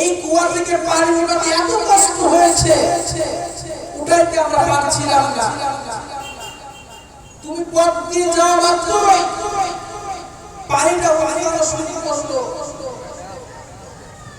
এই কুয়া থেকে পানি উঠাতে এত কষ্ট হয়েছে, উঠাইতে আমরা পারছিলাম না। তুমি পথ দিয়ে যাওয়া মাত্রই। পানিটা উঠানো শুরু করল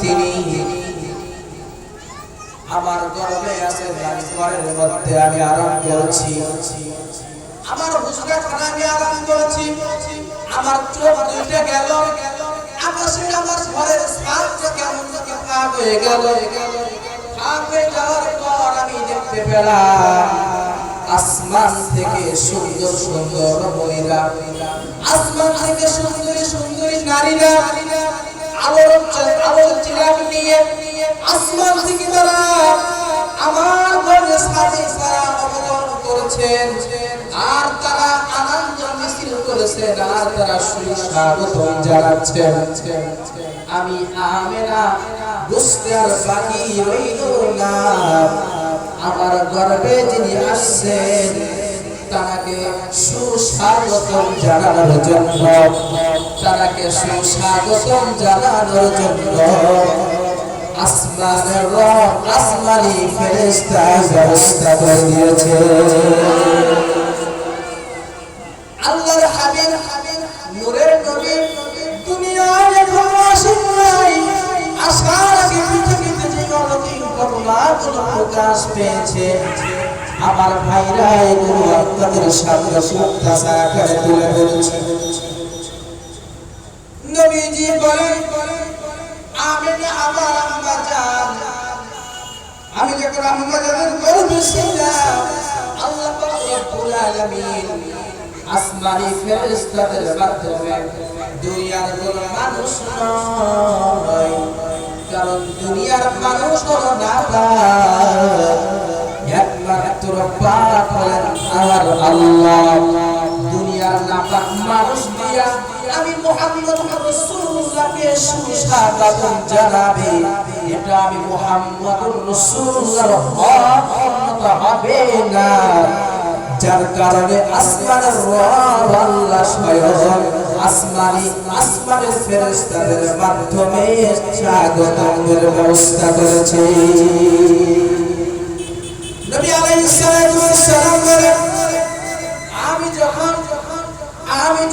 তিনি আমার গর্বে আছে ঘরের মধ্যে আমি আরাম করছি। আমার আমি আরাম করছি। আমার চোখ দুইটা গেল। আসমান থেকে সুন্দর সুন্দর মহিলা আসমান থেকে সুন্দরী সুন্দরী নারীরা আলোর আলোর চিরাগ নিয়ে আসমান থেকে তারা আমার ঘরে সাথে তারা অবতরণ করেছেন। আর তারা আনন্দ মিছিল করেছেন, আর তারা সুস্বাগত জানাচ্ছেন। আমি আমেনা, বুঝতে আর বাকি রইল না। আমার গর্বে যিনি আসছেন তাকে সুস্বাগতম জানানোর জন্য। তাকে সুস্বাগতম জানানোর জন্য। আসমানের রব আসমানি ফেরেশতা ব্যবস্থা করে দিয়েছে। আল্লাহর হাবিব, নূরের নবী দুনিয়ায় এখন আসেন নাই। আসার আগে পৃথিবীতে যে অলৌকিক ঘটনাগুলো প্রকাশ পেয়েছে। আমার ভাইরা এগুলো আপনাদের সামনে মুক্তাসা আকারে তুলে ধরেছে। নবীজি বলেন, আমি আমার আম্মা জান। আমি যখন আম্মা জানের গর্ভে আল্লাহ রব্বুল আলামিন আসমানি ফেরেশতাদের মাধ্যমে দুনিয়ার কোন মানুষ নয়, কারণ দুনিয়ার মানুষ পাক হলেন আমার আল্লাহ, দুনিয়ার নাপাক মানুষ দিয়া আমি মুহাম্মদ রাসূলুল্লাহকে সুস্বাগত জানাবে। এটা আমি মুহাম্মদ রাসূলুল্লাহর হক হবে না। যার কারণে আসমানের রব আল্লাহ স্বয়ং আসমানি আসমানের ফেরেশতাদের মাধ্যমে স্বাগতের ব্যবস্থা করেছে। নবী আলাইহিস সালাতু ওয়াস সালাম বলেন, আমি যখন আমি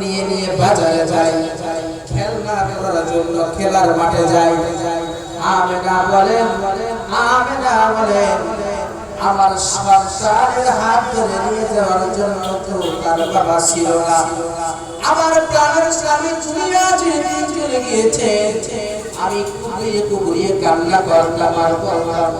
নিয়ে নিয়ে বাজারে যায়, খেলনা খেলার মাঠে যায়। আমেনা বলেন আমেনা বলেন আমার সন্তানের হাত ধরে নিয়ে যাওয়ার জন্য তো তার বাবা ছিল না। আমার প্রাণের স্বামী দুনিয়া ছেড়ে চলে গিয়েছে। আমি কুকুরিয়ে কুকুরিয়ে কান্না করতাম আর করতাম